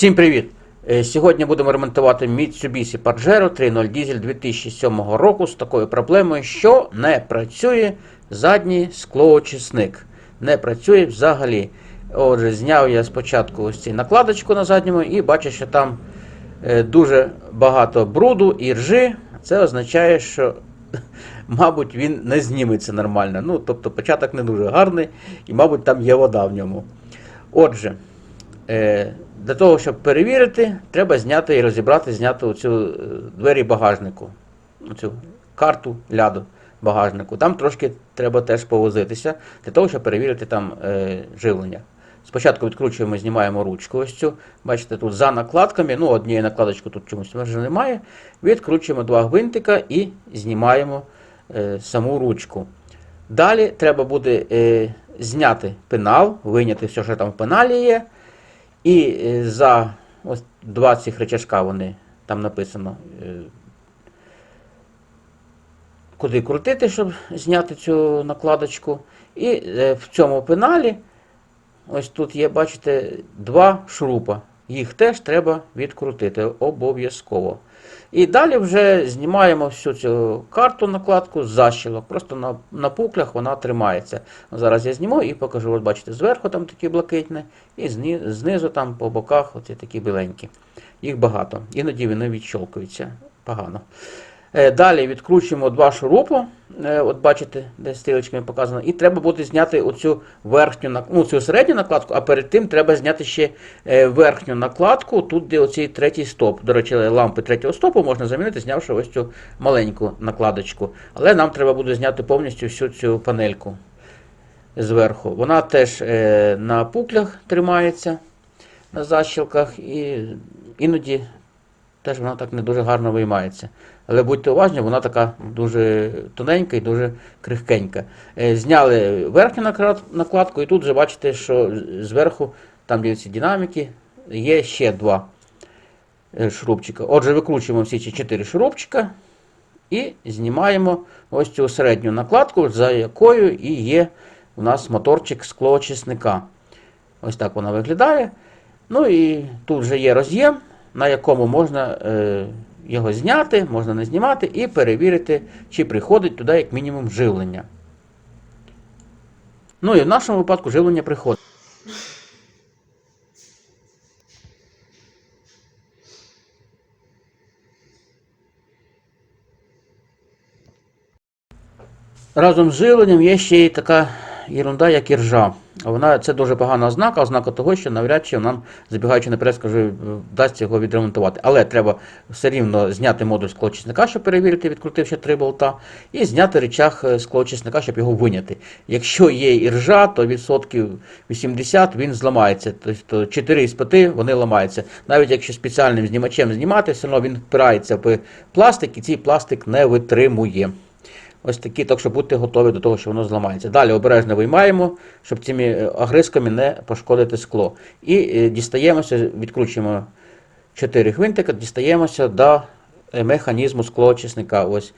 Всім привіт! Е, Сьогодні будемо ремонтувати Mitsubishi Pajero 3.0 дізель 2007 року з такою проблемою, що не працює задній склоочисник. Не працює взагалі. Отже, зняв я спочатку ось цю накладочку на задньому і бачу, що там е, дуже багато бруду і ржи. Це означає, що, мабуть, він не зніметься нормально. Ну, тобто початок не дуже гарний, і, мабуть, там є вода в ньому. Отже, Для того, щоб перевірити, треба зняти і розібрати, зняти оцю е, двері багажнику, цю карту ляду багажнику. Там трошки треба теж повозитися, для того, щоб перевірити там е, живлення. Спочатку відкручуємо, знімаємо ручку ось цю. Бачите, тут за накладками, ну однієї накладочки тут чомусь вже немає. Відкручуємо два гвинтика і знімаємо е, саму ручку. Далі треба буде е, зняти пенал, виняти все, що там в пеналі є. І е, за ось два цих речашка вони там написано, е, куди крутити, щоб зняти цю накладочку. І е, в цьому пеналі, ось тут є, бачите, два шурупа. Їх теж треба відкрутити обов'язково. І далі вже знімаємо всю цю карту накладку з защілок. Просто на, на пуклях вона тримається. Зараз я зніму і покажу. От бачите, зверху там такі блакитні, і знизу там по боках оці такі біленькі. Їх багато. Іноді вони відщолкуються погано. Е, Далі відкручуємо два шурупи. Е, От бачите, де стрілочками показано. І треба буде зняти оцю верхню ну, цю середню накладку, а перед тим треба зняти ще е, верхню накладку, тут де оцей третій стоп. До речі, лампи третього стопу можна замінити, знявши ось цю маленьку накладочку. Але нам треба буде зняти повністю всю цю панельку зверху. Вона теж на пуклях тримається, на защілках, і іноді теж вона так не дуже гарно виймається. Але будьте уважні, вона така дуже тоненька і дуже крихкенька. Е, Зняли верхню накладку, і тут вже бачите, що зверху, там ці динаміки, є ще два е, шурупчика. Отже, викручуємо всі ці чотири шурупчика і знімаємо ось цю середню накладку, за якою і є у нас моторчик склоочисника. Ось так вона виглядає. Ну і тут вже є роз'єм, на якому можна е, його зняти, можна не знімати і перевірити, чи приходить туди як мінімум живлення. Ну і в нашому випадку живлення приходить. Разом з живленням є ще й така ерунда, як і ржа. Вона це дуже погана ознака, ознака того, що навряд чи нам, забігаючи наперед, скажу, вдасться його відремонтувати. Але треба все рівно зняти модуль склоочисника, щоб перевірити, відкрутивши три болта, і зняти речах е, склоочисника, щоб його виняти. Якщо є і ржа, то відсотків 80 він зламається. Тобто 4 із 5 вони ламаються. Навіть якщо спеціальним знімачем знімати, все одно він впирається в пластик, і цей пластик не витримує. Ось такі, так що будьте готові до того, що воно зламається. Далі обережно виймаємо, щоб цими е, огризками не пошкодити скло. І е, дістаємося, відкручуємо 4 гвинтика, дістаємося до е, механізму склоочисника. Ось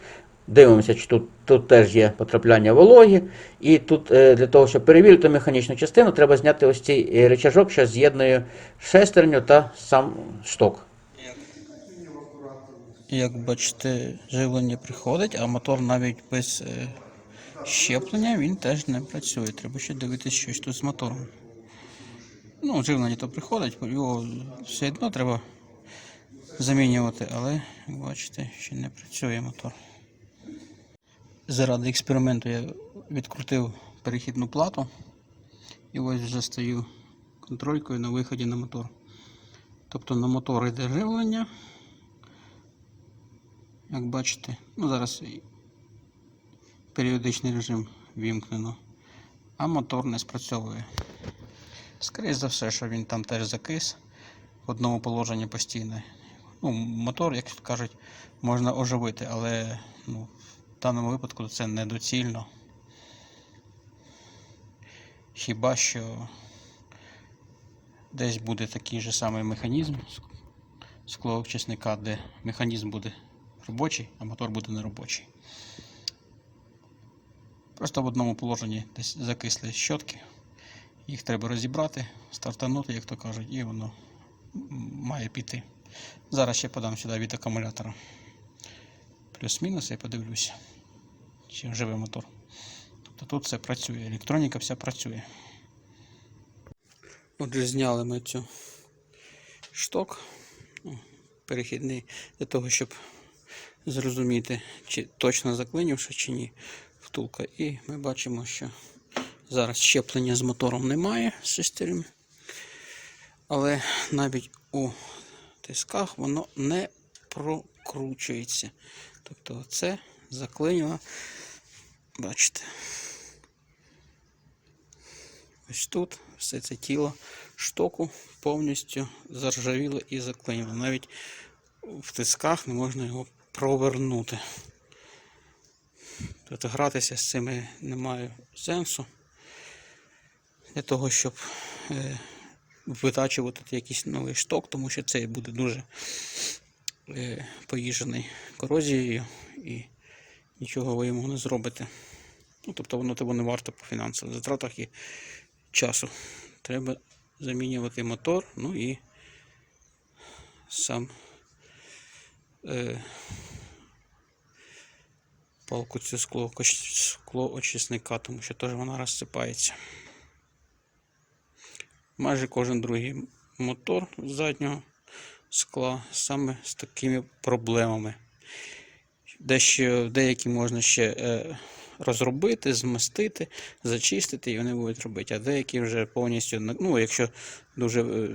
Дивимося, чи тут, тут теж є потрапляння вологі. І тут для того, щоб перевірити механічну частину, треба зняти ось цей рычажок, що з'єднує шестерню та сам шток. Як бачите, живлення приходить, а мотор навіть без е, щеплення він теж не працює. Треба ще дивитися щось тут з мотором. Ну, живлення то приходить, його все одно треба замінювати, але як бачите, ще не працює мотор. Заради експерименту я відкрутив перехідну плату і ось вже стою контролькою на виході на мотор. Тобто на мотор йде живлення. Як бачите, ну зараз періодичний режим вімкнено, а мотор не спрацьовує. Скоріше за все, що він там теж закис в одному положенні постійно. Ну, мотор, як кажуть, можна оживити, але ну, в даному випадку це недоцільно. Хіба що десь буде такий же самий механізм склоочисника, де механізм буде робочий, а мотор буде неробочий. Просто в одному положенні десь закисли щотки. Їх треба розібрати, стартанути, як то кажуть, і воно має піти. Зараз ще подам сюди від акумулятора. Плюс-мінус я подивлюся. Чи живий мотор. Тобто тут все працює, електроніка вся працює. Отже, зняли ми цю шток ну, перехідний для того, щоб зрозуміти, чи точно заклинівши, чи ні втулка. І ми бачимо, що зараз щеплення з мотором немає з шестернями. Але навіть у тисках воно не прокручується. Тобто це заклинило, бачите. Ось тут все це тіло штоку повністю заржавіло і заклинило. Навіть в тисках не можна його провернути. Тобто гратися з цими немає сенсу для того, щоб е, витачувати якийсь новий шток, тому що цей буде дуже е, поїжений корозією і нічого ви йому не зробите. Ну, тобто воно того не варто по фінансових затратах і часу. Треба замінювати мотор, ну і сам е, палку цю скло, скло очисника, тому що теж вона розсипається. Майже кожен другий мотор заднього скла саме з такими проблемами. Дещо, деякі можна ще е, розробити, змастити, зачистити, і вони будуть робити. А деякі вже повністю, ну, якщо дуже е,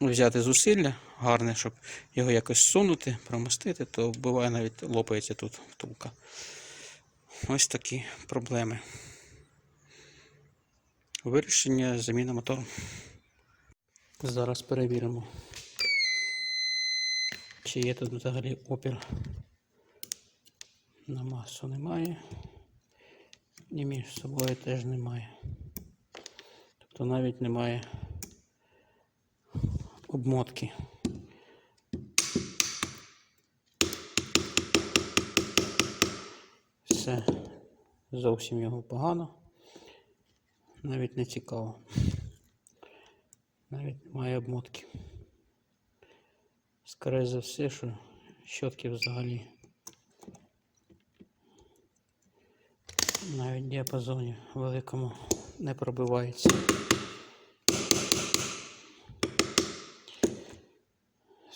взяти зусилля гарне, щоб його якось сунути, промастити, то буває навіть лопається тут втулка. Ось такі проблеми. Вирішення заміна мотору. Зараз перевіримо, чи є тут взагалі опір. На масу немає. І між собою теж немає. Тобто навіть немає обмотки. Все зовсім його погано. Навіть не цікаво. Навіть немає обмотки. Скорее за все, що щотки взагалі навіть діапазоні великому не пробивається.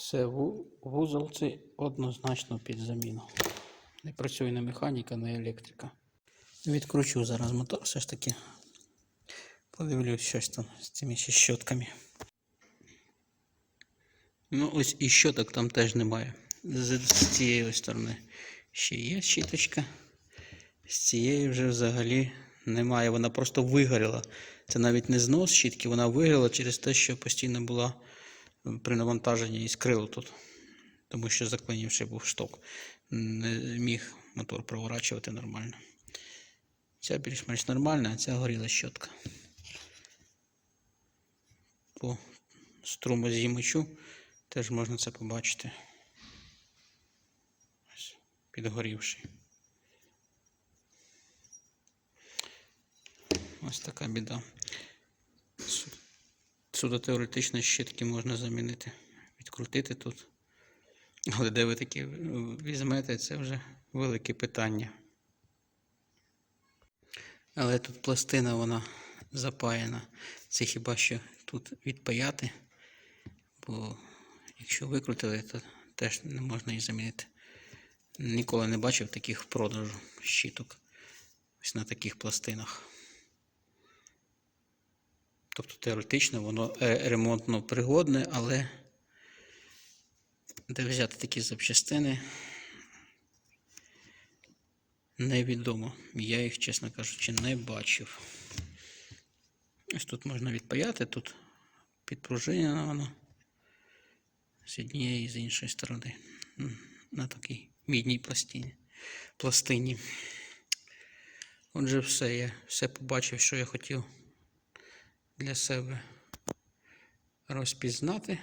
Все, ву- вузол цей однозначно під заміну. Не працює не механіка, не електрика. Відкручу зараз мотор все ж таки. Подивлюсь щось там з цими щотками. Ну, ось і щоток там теж немає. З, цієї сторони ще є щіточка. З цієї вже взагалі немає. Вона просто вигоріла. Це навіть не знос щітки, вона вигоріла через те, що постійно була при навантаженні і скрило тут. Тому що заклинівши був шток. Не міг мотор проворачувати нормально. Ця більш-менш нормальна, а ця горіла щотка. По струмозіймачу теж можна це побачити. Ось, підгорівший. Ось така біда. Суто теоретично щитки можна замінити, відкрутити тут. Але де ви такі візьмете, це вже велике питання. Але тут пластина вона запаяна. Це хіба що тут відпаяти, бо якщо викрутили, то теж не можна її замінити. Ніколи не бачив таких продажу щиток. Ось на таких пластинах. Тобто теоретично воно е, ремонтно пригодне, але де взяти такі запчастини невідомо. Я їх, чесно кажучи, не бачив. Ось тут можна відпаяти, тут підпружинена воно з однієї і з іншої сторони. На такій мідній пластині. пластині. Отже, все. Я все побачив, що я хотів для себе розпізнати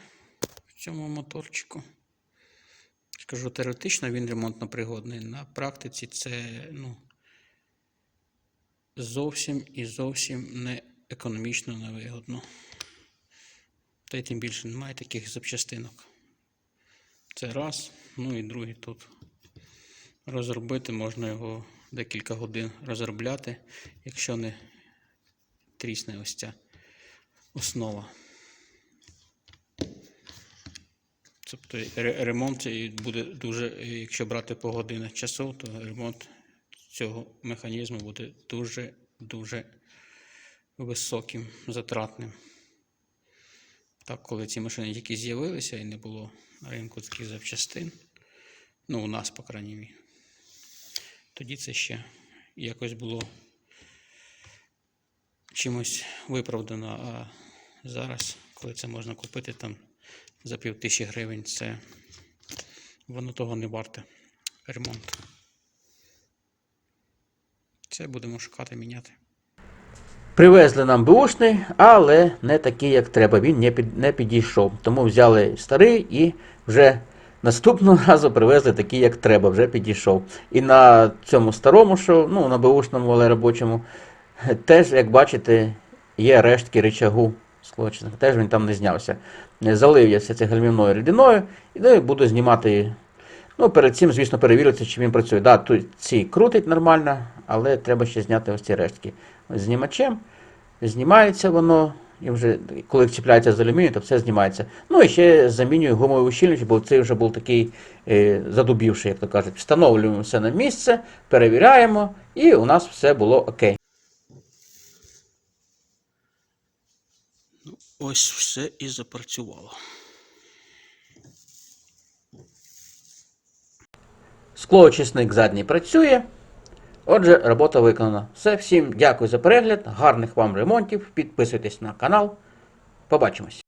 в цьому моторчику. Скажу, теоретично він ремонтно пригодний. На практиці це ну, зовсім і зовсім не економічно невигодно. Та й тим більше немає таких запчастинок. Це раз. Ну і другий тут. Розробити можна його декілька годин розробляти, якщо не трісне ось ця основа. Тобто ремонт буде дуже, якщо брати по годинах часу, то ремонт цього механізму буде дуже дуже високим, затратним. Так, коли ці машини тільки з'явилися і не було ринку таких запчастин, ну, у нас, по крайній мірі, тоді це ще якось було чимось виправдано. А зараз, коли це можна купити там за пів тисячі гривень, це воно того не варте. Ремонт. Це будемо шукати, міняти. Привезли нам бушний, але не такий, як треба. Він не, під, не підійшов. Тому взяли старий і вже наступного разу привезли такий, як треба, вже підійшов. І на цьому старому, що, ну, на бушному, але робочому, теж, як бачите, є рештки рычагу склочених. Теж він там не знявся. Залив я все це гальмівною рідиною і буду знімати. Ну, перед цим, звісно, перевірити, чи він працює. Да, тут ці крутить нормально, але треба ще зняти ось ці рештки. Ось знімачем. Знімається воно, і вже коли чіпляється з алюмінію, то все знімається. Ну і ще замінюю гумовий ущільнювач, бо цей вже був такий е, задубівший, як то кажуть. Встановлюємо все на місце, перевіряємо, і у нас все було окей. Ось все і запрацювало. Склоочисник задній працює. Отже, робота виконана. Все, всім дякую за перегляд, гарних вам ремонтів. Підписуйтесь на канал. Побачимось.